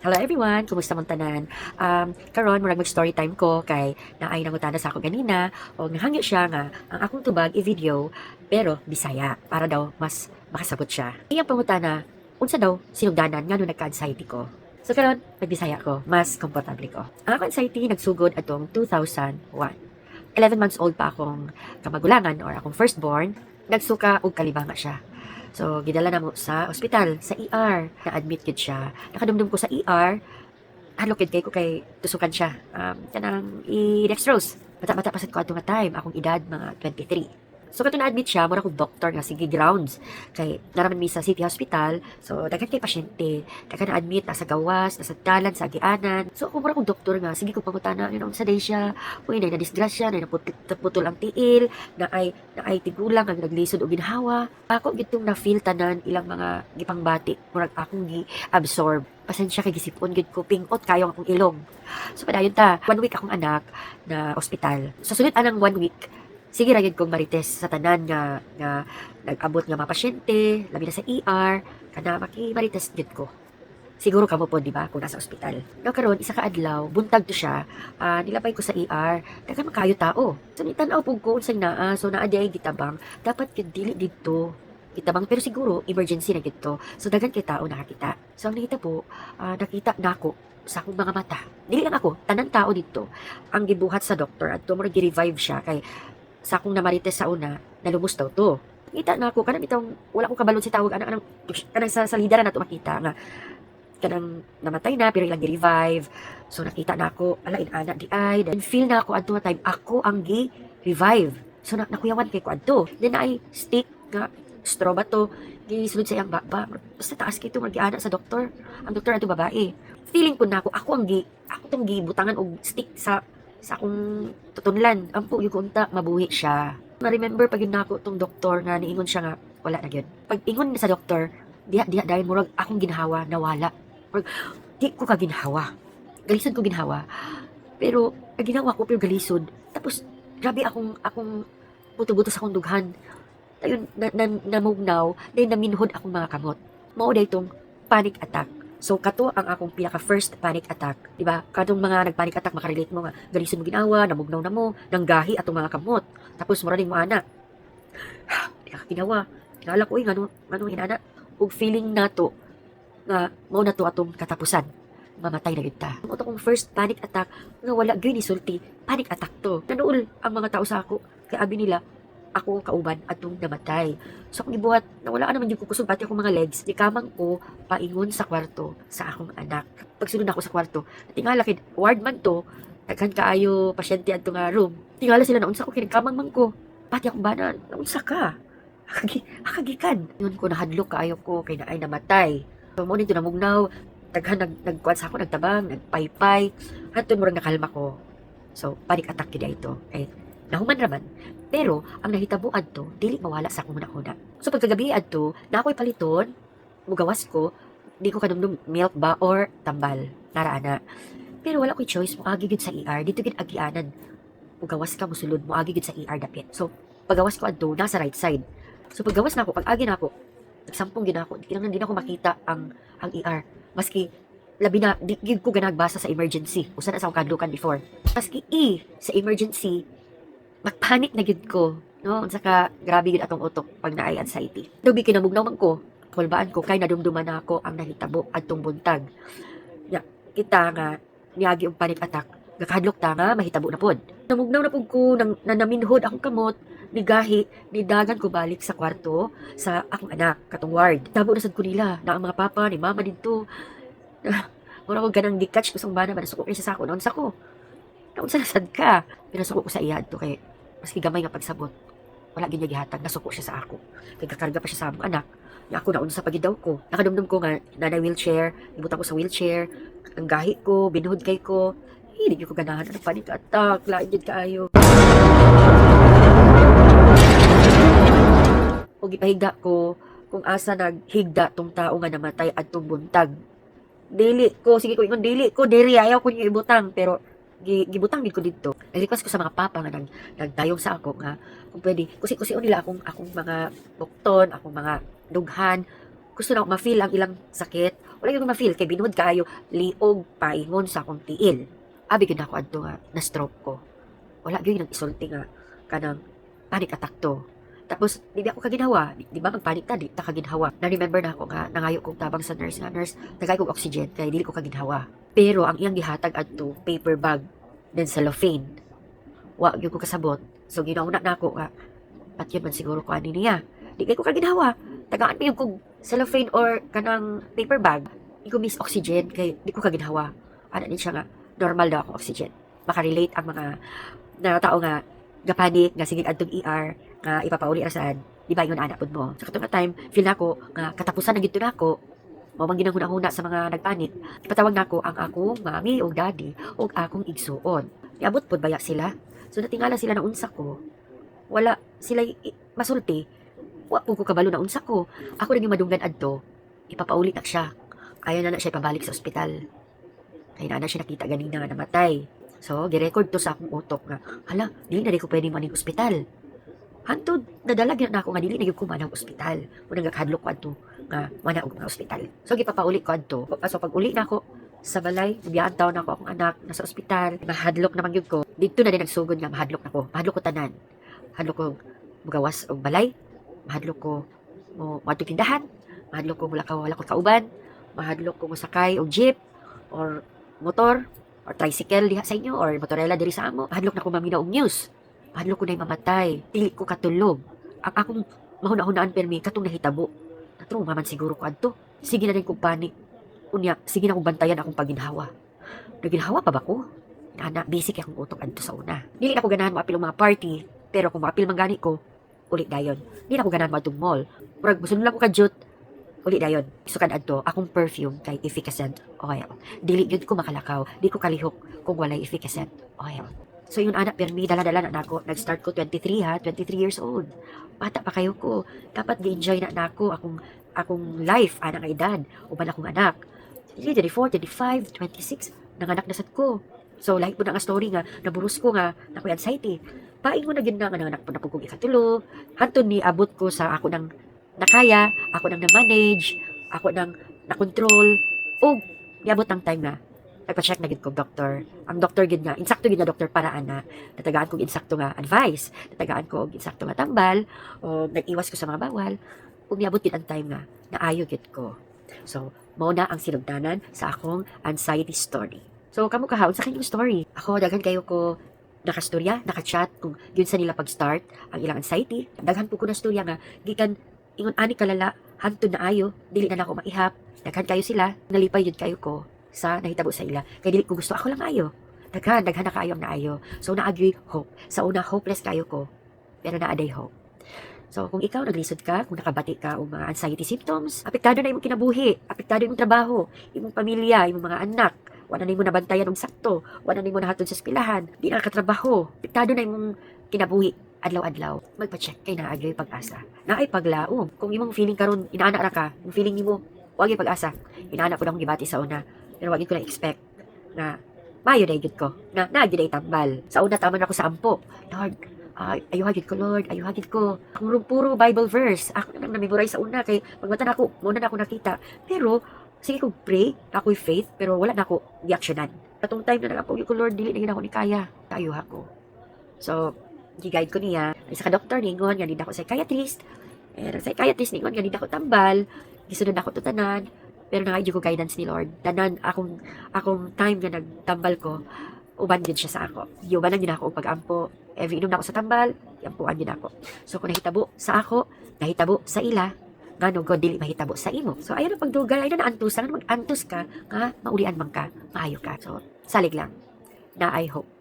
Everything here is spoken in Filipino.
Hello everyone, kumusta mong tanan? Um, karon murag mag story time ko kay naay nangutana sa ako ganina o nahangyo siya nga ang akong tubag i-video pero Bisaya para daw mas makasabot siya. Iyang pangutana, unsa daw sinugdanan ngano nagka-anxiety ko? So karon magbisaya ko, mas komportable ko. Ang akong anxiety nagsugod atong 2001. 11 months old pa akong kamagulangan or akong firstborn, nagsuka og kalibanga siya. So, gidala na mo sa ospital, sa ER. Na-admit kid siya. Nakadumdum ko sa ER. Halokid kay ko kay tusukan siya. Um, kanang i-dextrose. Mata-mata pasat ko ato time. Akong edad, mga 23. So, kato na-admit siya, mura ko doktor nga, sige grounds. Kay, naraman mi sa City Hospital. So, dagan kay pasyente. Dagan na-admit, nasa gawas, nasa dalan, sa agianan. So, ako mura kong doktor nga, sige ko pangutana, yun ang sa day siya. Uy, na disgrasya, na naputol, ang tiil, na ay, na ay tigulang, ang naglisod o ginhawa. Ako gitong na-feel tanan ilang mga gipangbati. Murag akong gi-absorb. Pasensya kay gisipon gid ko pingot kayo akong ilong. So padayon ta, one week akong anak na ospital. Sa sunod anang one week, sige ra gyud kong marites sa tanan nga nga nag-abot nga mga pasyente, labi na sa ER, kana maki-marites gyud ko. Siguro kamo po, di ba, kung nasa ospital. No, karon isa ka adlaw, buntag to siya, ah, nilabay ko sa ER, dagan makayo tao. So, nitanaw po ko unsay naa, so naa di gitabang, dapat yun dili dito. Gitabang, pero siguro, emergency na dito. So, dagan kay tao nakakita. So, ang nakita po, ah, nakita na ako sa akong mga mata. Dili lang ako, tanan tao dito. Ang gibuhat sa doktor, at tumurag gi-revive siya, kay sa akong namarites sa una, nalubos daw to. Kita na ako, kanang itong, wala akong kabalon si tawag, anang, anang, kanang sa, sa lidara na to makita, nga, kanang namatay na pero ilang gi-revive. So nakita na ako ala in ana di ay then feel na ako nga time ako ang gi-revive. So na nakuyawan kay ko adto then ay stick nga straw ba to? Gisulod sa iyang baba. Basta taas kay to mag-ana sa doktor. Ang doktor ato babae. Feeling ko na ako ako ang gi ako tong gibutangan og stick sa sa akong tutunlan ampo yung kunta mabuhi siya ma-remember pag yun na ako tong doktor nga niingon siya nga wala na gyud pag ingon sa doktor diha diha dahil murag akong ginhawa nawala Or, di ko ka ginhawa. Galisod ko ginhawa. Pero, ang ginawa ko, pero galisod. Tapos, grabe akong, akong buto-buto sa akong dughan. Ayun, na, na, namugnaw, dahil naminhod akong mga kamot. Mao na itong panic attack. So, kato ang akong pinaka first panic attack. Diba? Katong mga nag-panic attack, makarelate mo nga, galisod mo ginawa, namugnaw na mo, nanggahi atong mga kamot. Tapos, mura mo ana. Di ka ginawa. Tinala ko, eh, ngano, ngano inana. Ug feeling nato, nga mao na to atong katapusan mamatay na kita. Mo to kong first panic attack nga wala gyud ni sulti. Panic attack to. Nanuol ang mga tao sa ako. Kaya abi nila ako ang kauban atong namatay. So akong gibuhat na wala naman yung kukusog pati akong mga legs. Di kamang ko paingon sa kwarto sa akong anak. Pagsunod ako sa kwarto, tingala kid ward man to, daghan kaayo pasyente adto nga room. Tingala sila na unsa ko kamang man ko. Pati akong bana, naunsa ka? Akagi, akagikan. Yun ko nahadlok kaayo ko kay naay namatay. So, mo nito namugnaw, daghan nag nagkuan sa ako nagtabang, nagpaypay, haton murag nakalma ko. So, panic attack gid ito. Kay nahuman raman. Pero ang nahitabo adto, dili mawala sa akong una So pagkagabi adto, na ako'y paliton, mugawas ko, di ko kanumdum milk ba or tambal. Nara ana. Pero wala ko'y choice mo agi gid sa ER, dito gid agianan. Mugawas ka musulod mo agi gid sa ER dapit. So pagawas ko adto nasa right side. So paggawas na ako, pag agi na ako, nagsampong gid ako. Kinanglan din ako makita ang ang ER. Maski labi na di gid ko ganagbasa sa emergency. Usa na sa akong kadlukan before. Maski E sa emergency, magpanik na gid ko. No, unsa ka grabe gid atong utok pag naay anxiety. Dubi kinamugnaw man ko. Kulbaan ko kay nadumduman na ako ang nahitabo adtong buntag. Ya, kita nga niagi og panic attack. Gakadlok ta nga mahitabo na pod. Namugnaw na pud ko nang nanaminhod akong kamot nigahi, nidagan ko balik sa kwarto sa akong anak, katong ward. Tabo na sad ko nila, na ang mga papa, ni mama dito. Mura ko ganang gikatch kusang bana ba, nasuko sa ako, naunsa ko. Naunsa na sad ka. Pero nasuko ko sa iya to kay, maski gamay nga pagsabot, wala ginya gihatag, nasuko siya sa ako. Kay kakarga pa siya sa among anak. Nga ako naunsa pagid daw ko. Nakadumdum ko nga, nanay wheelchair, ibutang ko sa wheelchair, ang gahi ko, binuhod kay ko. Hindi ko ganahan ng panic attack, lain yun kaayo. o gipahigda ko kung asa naghigda tong tao nga namatay at buntag. Dili ko, sige ko ingon dili ko, diri ayaw ko niyo ibutang, pero gibutang gid ko dito. Nag-request ko sa mga papa nga nag, nagdayong sa ako nga kung pwede, kusi-kusi nila akong akong mga bukton, akong mga dughan. Gusto na ma-feel ang ilang sakit Wala yung ma-feel kay binuod kaayo liog paingon sa akong tiil. Abi gyud ako adto nga na stroke ko. Wala gyud nang isulti nga kanang panic attack to. Tapos, di ako kaginawa? Di, di ba magpanik ta? Di ta kaginawa. Na-remember na ako nga, nangayo kong tabang sa nurse nga, nurse, tagay kong oxygen, kaya dili ko kaginawa. Pero, ang iyang gihatag adto, paper bag, then cellophane. Wa, yun ko kasabot. So, ginauna na ako nga, at yun man siguro ko ani niya. Di kay ko kaginawa. Tagaan mo yung kong cellophane or kanang paper bag. Di ko miss oxygen, kay di ko kaginawa. Ano din siya nga, normal daw ako oxygen. Makarelate ang mga na tao nga gapanik nga sige adtong ER nga ipapauli ra saan di ba yun anak pud mo. Sa katong time feel nako nga katapusan na gid nako mao man ginahuna-huna sa mga nagpanik. Ipatawag nako ang akong mami o daddy o akong igsuon. Niabot pud baya sila. So natingala sila na unsa ko. Wala sila masulti. Wa pud ko kabalo na unsa ko. Ako yung madunggan adto. Ipapauli na siya. Ayaw na na siya pabalik sa ospital. Kaya na siya nakita ganina nga namatay. So, girecord to sa akong utok nga, hala, dili na di ko pwede maning ospital. Hantod, nadalagyan na ako nga dili na gyud ko manang ospital. Unang nagkadlok ko adto nga mana og mga ospital. So, gipapauli ko adto. So, pag uli na ako sa balay, biyaan taon ako akong anak nasa ospital, mahadlok naman gyud ko. Dito na din nagsugod nga mahadlok na ko. Mahadlok ko tanan. Mahadlok ko mugawas og balay. Mahadlok ko mo madto tindahan. Mahadlok ko mula ka wala ko kauban. Mahadlok ko mosakay og jeep or motor or tricycle diha sa inyo or motorela diri sa amo. Hadlok na ko mamina og news. Hadlok ko na mamatay. Dili ko katulog. Ang akong mahuna-hunaan permi katong nahitabo. Natruma man siguro ko adto. Sige na din kong panik. Unya, sige na kong bantayan akong paginhawa. Naginhawa pa ba ko? Nana, busy kay akong utok adto sa una. Dili na ko ganahan maapil ang mga party. Pero kung maapil man gani ko, ulit dayon. Dili na ko ganahan matong mall. Murag, gusto lang ko kadyot. Uli dayon. Isukan adto, akong perfume kay efficacent oil. Dili yun ko makalakaw. Di ko kalihok kung walay efficacent oil. So yun anak, permi, dala-dala na nako. Nag-start ko 23 ha, 23 years old. Bata pa kayo ko. Dapat gi-enjoy na nako akong akong life, anak nga edad. Uban akong anak. 24, 25, 26, nanganak na sad ko. So, lahat po na nga story nga, naburus ko nga, na ko anxiety. Paing mo na na nga nanganak po na po kong ikatulo. Hantun ni abot ko sa ako ng nakaya, ako nang na-manage, ako nang na-control, o niabot ang time na nagpa-check na gid ko doctor. Ang doctor gid nga, insakto gid na doctor para ana. Natagaan ko insakto nga advice, natagaan ko og insakto nga tambal, o nag-iwas ko sa mga bawal. Ug niabot gid ang time nga naayo gid ko. So, mao na ang sinugdanan sa akong anxiety story. So, kamo kahaon sa kanyang story. Ako, daghan kayo ko nakastorya, nakachat kung yun sa nila pag-start ang ilang anxiety. Daghan po ko na storya nga, gikan ingon ani kalala hantud na ayo dili na nako maihap daghan kayo sila nalipay jud kayo ko sa nahitabo sa ila. Kay dili ko gusto. Ako lang ayo. Daghan daghan na kaayo ang naayo so naagi hope. Sa una hopeless kayo ko. Pero naaday hope. So, kung ikaw naglisod ka, kung nakabati ka o mga anxiety symptoms, apektado na imong kinabuhi, apektado imong trabaho, imong pamilya, imong mga anak, wala na imong nabantayan og sakto, wala na imong nahatod sa eskwelahan, di na katrabaho, apektado na imong kinabuhi, adlaw-adlaw, magpa-check kay naa agyoy pag-asa. Naay paglaom. Kung imong feeling karon inaana ra ka, yung feeling nimo wag gyud pag-asa. Inaana na akong gibati sa una, pero wag gyud ko na expect na mayo na gyud ko na naa gyud ay tambal. Sa una tama na ako sa ampo. Lord, ay, ayaw hagid ko, Lord, ayaw hagid ko. Puro, puro Bible verse. Ako na lang na-memorize sa una, kay pagmata na ako, muna na ako nakita. Pero, sige ko pray, ako'y faith, pero wala na ako reactionan. Katong time na nag-apog ko, Lord, dili na gina ako ni kaya. Tayo ako. So, gi-guide ko niya. Isa ka doktor, ningon, nga din ako psychiatrist. Eh, ang psychiatrist, ningon, nga din ako tambal. Gisunod ako tutanan. Pero nangayod ko guidance ni Lord. Tanan, akong, akong time nga nagtambal ko, uban din siya sa ako. Yubanan din ako og pag-ampo. Every inom na ako sa tambal, yampuan din ako. So, kung nahitabo sa ako, nahitabo sa ila, nga no, God, dili mahitabo sa imo. So, ayun ang pagdugay, ayun na antusan, mag-antus ka, nga, maulian man ka, maayo ka. So, salig lang, na I hope.